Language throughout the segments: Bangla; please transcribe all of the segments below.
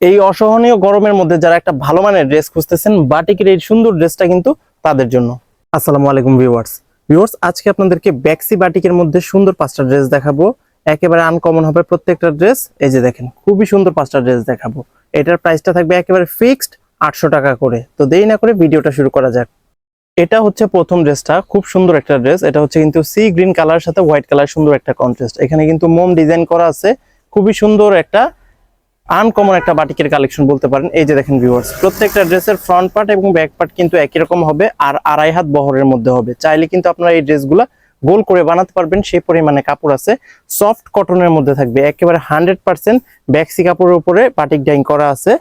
এই অসহনীয় গরমের মধ্যে যারা একটা ভালো মানের ড্রেস খুঁজতেছেন, বাটিকের এই সুন্দর ড্রেসটা কিন্তু তাদের জন্য। আসসালামু আলাইকুম ভিউয়ার্স ভিউয়ার্স আজকে আপনাদেরকে ব্যাক্সি বাটিকের মধ্যে সুন্দর পাঁচটা ড্রেস দেখাবো। একেবারে আনকমন হবে প্রত্যেকটা ড্রেস এই যে দেখেন, খুবই সুন্দর পাঁচটা ড্রেস দেখাবো। এটার প্রাইসটা থাকবে একেবারে ফিক্সড আটশো টাকা করে। তো দেরি না করে ভিডিওটা শুরু করা যাক। এটা হচ্ছে প্রথম ড্রেসটা খুব সুন্দর একটা ড্রেস এটা হচ্ছে কিন্তু সি গ্রিন কালার সাথে হোয়াইট কালার সুন্দর একটা কন্ট্রাস্ট এখানে কিন্তু মোম ডিজাইন করা আছে। খুবই সুন্দর একটা আনকমন একটা বাটিকের কালেকশন বলতে পারেন। এই যে দেখেন ভিউয়ার্স প্রত্যেকটা ড্রেসের ফ্রন্ট পার্ট এবং ব্যাক পার্ট কিন্তু একই রকম হবে আর আড়াই হাত বহরের মধ্যে হবে। চাইলে কিন্তু আপনারা এই ড্রেসগুলো গোল করে বানাতে পারবেন, সেই পরিমাণে কাপড় আছে। সফট কটনের মধ্যে থাকবে, একেবারে হান্ড্রেড পার্সেন্ট ব্যাক্সি কাপড়ের উপরে বাটিক ডাইং করা আছে।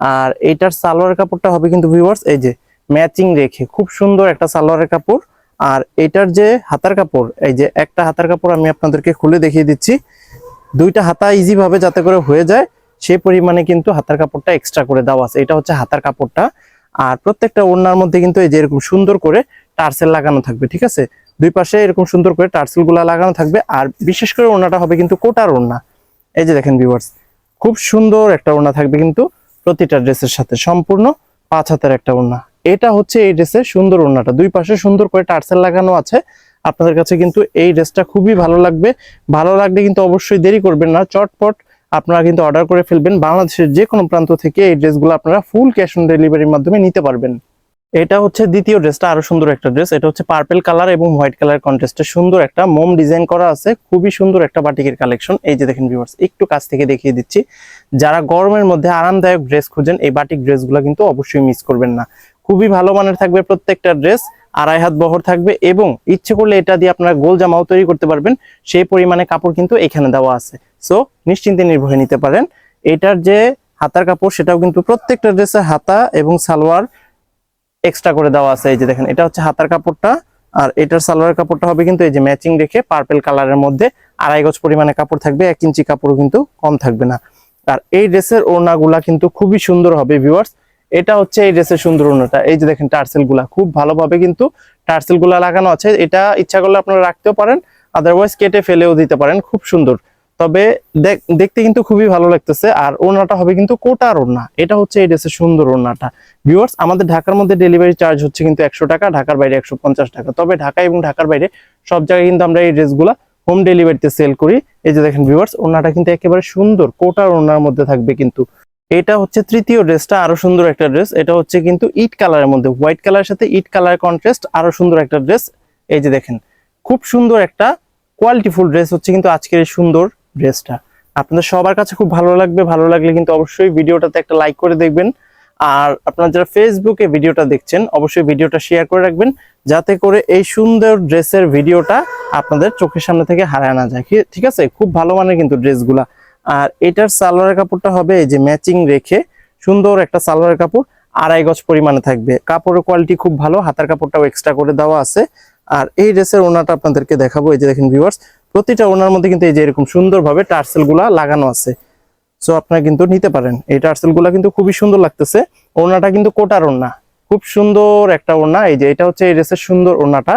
আর এইটার সালোয়ার কাপড়টা হবে কিন্তু ভিউয়ার্স এই যে ম্যাচিং রেখে, খুব সুন্দর একটা সালোয়ারের কাপড়। আর এটার যে হাতার কাপড়, এই যে একটা হাতার কাপড় আমি আপনাদেরকে খুলে দেখিয়ে দিচ্ছি। দুইটা হাতা ইজি ভাবে যাতে করে হয়ে যায়। সেই পরিমাণে কিন্তু হাতার কাপড়টা এক্সট্রা করে দেওয়া আছে। এটা হচ্ছে হাতার কাপড়টা। আর প্রত্যেকটা ওড়নার মধ্যে কিন্তু এই যে এরকম সুন্দর করে টার্সেল লাগানো থাকবে, ঠিক আছে? দুই পাশে এরকম সুন্দর করে টার্সেলগুলা লাগানো থাকবে। আর বিশেষ করে ওড়নাটা হবে কিন্তু কোটার ওড়না। এই যে দেখেন ভিউয়ার্স খুব সুন্দর একটা ওড়না থাকবে কিন্তু প্রতিটা ড্রেসের সাথে, সম্পূর্ণ পাঁচ হাতের একটা ওড়না। এটা হচ্ছে এই ড্রেসের সুন্দর ওড়নাটা। দুই পাশে সুন্দর করে টার্সেল লাগানো আছে। আপনাদের কাছে কিন্তু এই ড্রেসটা খুবই ভালো লাগবে। ভালো লাগলে কিন্তু অবশ্যই দেরি করবেন না। চটপট আপনারা কিন্তু অর্ডার করে ফেলবেন। বাংলাদেশের যে কোনো প্রান্ত থেকে এই ড্রেসগুলো আপনারা ফুল ক্যাশ অন ডেলিভারির মাধ্যমে নিতে পারবেন। এটা হচ্ছে দ্বিতীয় ড্রেসটা, আরও সুন্দর একটা ড্রেস। এটা হচ্ছে পার্পেল কালার এবং হোয়াইট কালার কন্ট্রাস্টে সুন্দর একটা মোম ডিজাইন করা আছে। খুবই সুন্দর একটা বাটিকের কালেকশন এই যে দেখেন ভিউয়ার্স একটু কাছ থেকে দেখিয়ে দিচ্ছি। যারা গরমের মধ্যে আরামদায়ক ড্রেস খুঁজেন, এই বাটিক ড্রেসগুলো কিন্তু অবশ্যই মিস করবেন না। খুবই ভালো মানের থাকবে প্রত্যেকটা ড্রেস। আড়াই হাত বহর থাকবে এবং ইচ্ছে করলে এটা দিয়ে আপনারা গোল জামাও তৈরি করতে পারবেন। সেই পরিমাণে কাপড় কিন্তু এখানে দেওয়া আছে। সো নিশ্চিন্তে নির্ভয়ে নিতে পারেন। এটার যে হাতার কাপড়, সেটাও কিন্তু প্রত্যেকটা ড্রেসে হাতা এবং সালোয়ার এক্সট্রা করে দেওয়া আছে। এই যে দেখেন, এটা হচ্ছে হাতার কাপড়টা। আর এটার সালোয়ার কাপড়টা হবে কিন্তু এই যে ম্যাচিং রেখে পার্পেল কালারের মধ্যে আড়াই গজ পরিমাণে কাপড় থাকবে। এক ইঞ্চি কাপড়ও কিন্তু কম থাকবে না। আর এই ড্রেসের ওড়নাগুলা কিন্তু খুবই সুন্দর হবে ভিউয়ার্স এটা হচ্ছে এই ড্রেসের সুন্দর ওড়নাটা। এই যে দেখেন টার্সেলগুলা খুব ভালোভাবে কিন্তু টার্সেলগুলা লাগানো আছে। এটা ইচ্ছা করলে আপনারা রাখতেও পারেন আদারওয়াইজ কেটে ফেলেও দিতে পারেন, খুব সুন্দর। তবে দেখ- দেখতে কিন্তু খুবই ভালো লাগতেছে, আর ওড়নাটা হবে কিন্তু কোটার ওড়না। এটা হচ্ছে এই ড্রেসের সুন্দর ওড়নাটা। ভিউয়ার্স আমাদের ঢাকার মধ্যে ডেলিভারি চার্জ হচ্ছে কিন্তু একশো টাকা, ঢাকার বাইরে একশো পঞ্চাশ টাকা। তবে ঢাকা এবং ঢাকার বাইরে সব জায়গায় কিন্তু আমরা এই ড্রেসগুলা হোম ডেলিভারিতে সেল করি। এই যে দেখেন ভিউয়ার্স ওড়নাটা কিন্তু একেবারে সুন্দর, কোটার ওড়নার মধ্যে থাকবে কিন্তু। এটা হচ্ছে তৃতীয় ড্রেসটা, আরও সুন্দর একটা ড্রেস। এটা হচ্ছে কিন্তু ইট কালারের মধ্যে, হোয়াইট কালারের সাথে ইট কালার কন্ট্রাস্ট, আরও সুন্দর একটা ড্রেস। এই যে দেখেন, খুব সুন্দর একটা কোয়ালিটিফুল ড্রেস হচ্ছে কিন্তু আজকের এই সুন্দর ড্রেসটা। আপনাদের সবার কাছে খুব ভালো লাগবে, ভালো লাগলে কিন্তু অবশ্যই ভিডিওটাতে একটা লাইক করে দেখবেন। আর আপনারা যারা ফেসবুকে ভিডিওটা দেখছেন, অবশ্যই ভিডিওটা শেয়ার করে রাখবেন, যাতে করে এই সুন্দর ড্রেসের ভিডিওটা আপনাদের চোখের সামনে থেকে হারায় না যায়। ঠিক আছে? খুব ভালো মানের কিন্তু ড্রেসগুলা। আর এটার সালোয়ারের কাপড়টা হবে যে ম্যাচিং রেখে সুন্দর একটা সালোয়ারের কাপড়, আড়াই গজ পরিমাণে থাকবে। কাপড়ের কোয়ালিটি খুব ভালো, হাতার কাপড়টাও এক্সট্রা করে দেওয়া আছে। আর এই ড্রেসের ওনাটা আপনাদেরকে দেখাবো, এই যে দেখেন ভিউয়ার্স প্রতিটা ওনার মধ্যে কিন্তু এই যে এরকম সুন্দরভাবে টার্সেলগুলা লাগানো আছে। সো আপনারা কিন্তু নিতে পারেন। এই টার্সেলগুলা কিন্তু খুবই সুন্দর লাগতেছে। ওনাটা কিন্তু কোটার ওনা খুব সুন্দর একটা ওনা এই যে এটা হচ্ছে এই ড্রেসের সুন্দর ওনাটা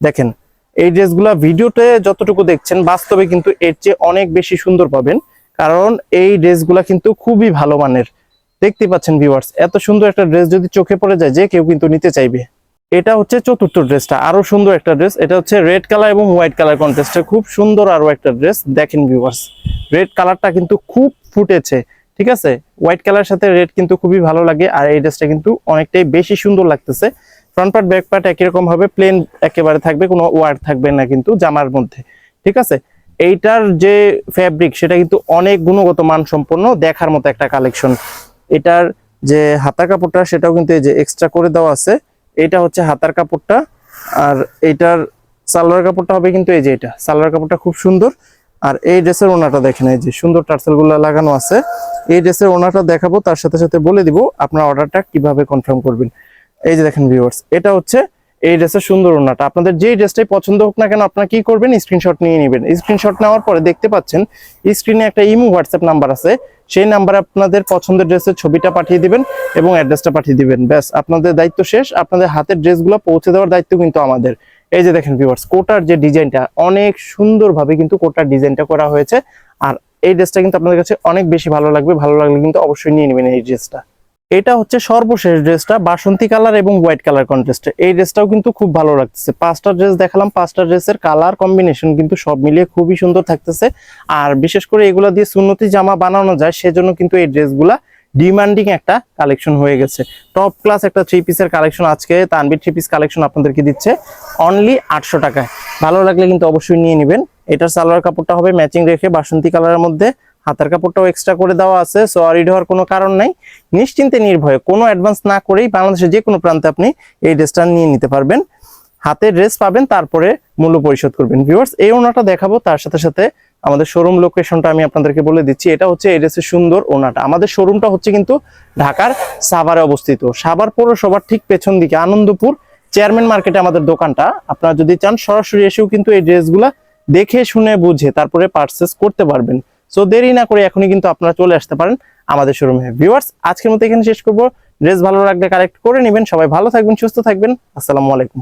দেখেন এই ড্রেসগুলা ভিডিওতে যতটুকু দেখছেন, বাস্তবে কিন্তু এর চেয়ে অনেক বেশি সুন্দর পাবেন। কারণ এই ড্রেসগুলা কিন্তু খুবই ভালো মানের। দেখতে পাচ্ছেন ভিউয়ার্স এত সুন্দর একটা ড্রেস যদি চোখে পড়ে যায়, যে কেউ কিন্তু নিতে চাইবে। এটা হচ্ছে চতুর্থ ড্রেসটা, আরও সুন্দর একটা ড্রেস। এটা হচ্ছে রেড কালার এবং হোয়াইট কালার কন্ট্রাস্টে খুব সুন্দর আরও একটা ড্রেস, দেখেন ভিউয়ার্স রেড কালারটা কিন্তু খুব ফুটেছে, ঠিক আছে? হোয়াইট কালার সাথে রেড কিন্তু খুবই ভালো লাগে, আর এই ড্রেসটা কিন্তু অনেকটাই বেশি সুন্দর লাগতেছে। ফ্রন্ট পার্ট ব্যাক পার্ট একই রকম ভাবে প্লেন একেবারে থাকবে, কোনো ওয়ার্ড থাকবে না কিন্তু জামার মধ্যে, ঠিক আছে? এইটার যে ফ্যাব্রিক সেটা কিন্তু অনেক গুণগত মান সম্পন্ন দেখার মতো একটা কালেকশন এটার যে হাতার কাপড়টা, সেটাও কিন্তু এই যে এক্সট্রা করে দেওয়া আছে। এটা হচ্ছে হাতার কাপড়টা, আর এইটার সালোয়ার কাপড়টা হবে কিন্তু এই যে এটা। সালোয়ার কাপড়টা খুব সুন্দর। আর এই ড্রেসের ওনাটা দেখেন, এই যে সুন্দর টার্সেলগুলো লাগানো আছে। এই ড্রেসের ওনাটা দেখাবো, তার সাথে সাথে বলে দিব আপনার অর্ডারটা কীভাবে কনফার্ম করবেন। এই যে দেখেন ভিউয়ার্স এটা হচ্ছে এই ড্রেসের সুন্দর ওনাটা আপনাদের যেই ড্রেসটাই পছন্দ হোক না কেন, আপনারা কি করবেন? স্ক্রিনশট নিয়ে নেবেন। স্ক্রিনশট নেওয়ার পরে দেখতে পাচ্ছেন স্ক্রিনে একটা ইমো হোয়াটসঅ্যাপ নাম্বার আছে। সেই নাম্বারে আপনাদের পছন্দের ড্রেসের ছবিটা পাঠিয়ে দিবেন এবং অ্যাড্রেসটা পাঠিয়ে দিবেন। ব্যাস, আপনাদের দায়িত্ব শেষ। আপনাদের হাতের ড্রেসগুলো পৌঁছে দেওয়ার দায়িত্ব কিন্তু আমাদের। এই যে দেখেন ভিউয়ার্স কোটার যে ডিজাইনটা, অনেক সুন্দরভাবে কিন্তু কোটার ডিজাইনটা করা হয়েছে। আর এই ড্রেসটা কিন্তু আপনাদের কাছে অনেক বেশি ভালো লাগবে। ভালো লাগলে কিন্তু অবশ্যই নিয়ে নেবেন এই ড্রেসটা এটা হচ্ছে সর্বশেষ ড্রেসটা, বাসন্তী কালার এবং হোয়াইট কালার কন্ট্রাস্টে। এই ড্রেসটাও কিন্তু খুব ভালো লাগতেছে। পাঁচটা ড্রেস দেখালাম, পাঁচটা ড্রেসের কালার কম্বিনেশন কিন্তু সব মিলিয়ে খুবই সুন্দর থাকতেছে। আর বিশেষ করে এগুলা দিয়ে সুন্নতি জামা বানানো যায়, সেজন্য কিন্তু এই ড্রেসগুলা ডিমান্ডিং একটা কালেকশন হয়ে গেছে। টপ ক্লাস একটা থ্রি পিসের কালেকশন আজকে তানবির থ্রি পিস কালেকশন আপনাদেরকে দিচ্ছে অনলি আটশো টাকায়। ভালো লাগলে কিন্তু অবশ্যই নিয়ে নেবেন। এটার সালোয়ার কাপড়টা হবে ম্যাচিং রেখে বাসন্তী কালারের মধ্যে। হাতার কাপড়টাও এক্সট্রা করে দেওয়া আছে সো আরিড হওয়ার কোনো কারণ নাই। নিশ্চিন্তে নির্ভয়ে কোনো অ্যাডভান্স না করেই বাংলাদেশের যে কোনো প্রান্তে আপনি এই ড্রেসটা নিয়ে নিতে পারবেন। হাতে ড্রেস পাবেন, তারপরে মূল্য পরিশোধ করবেন। ভিউয়ার্স এই ওনাটা দেখাবো, তার সাথে সাথে আমাদের শোরুম লোকেশনটা আমি আপনাদেরকে বলে দিচ্ছি। এটা হচ্ছে এই ড্রেসের সুন্দর ওনাটা। আমাদের শোরুমটা হচ্ছে কিন্তু ঢাকার সাভারে অবস্থিত। সাভার পৌরসভার ঠিক পেছন দিকে আনন্দপুর চেয়ারম্যান মার্কেটে আমাদের দোকানটা। আপনারা যদি চান, সরাসরি এসেও কিন্তু এই ড্রেসগুলা দেখে, শুনে, বুঝে, তারপরে পারচেস করতে পারবেন। সো দেরি না করে এখনই কিন্তু আপনারা চলে আসতে পারেন আমাদের শোরুমে ভিউয়ার্স আজকের মতো এখানে শেষ করব। ড্রেস ভালো লাগলে কালেক্ট করে নেবেন। সবাই ভালো থাকবেন, সুস্থ থাকবেন। আসসালামু আলাইকুম।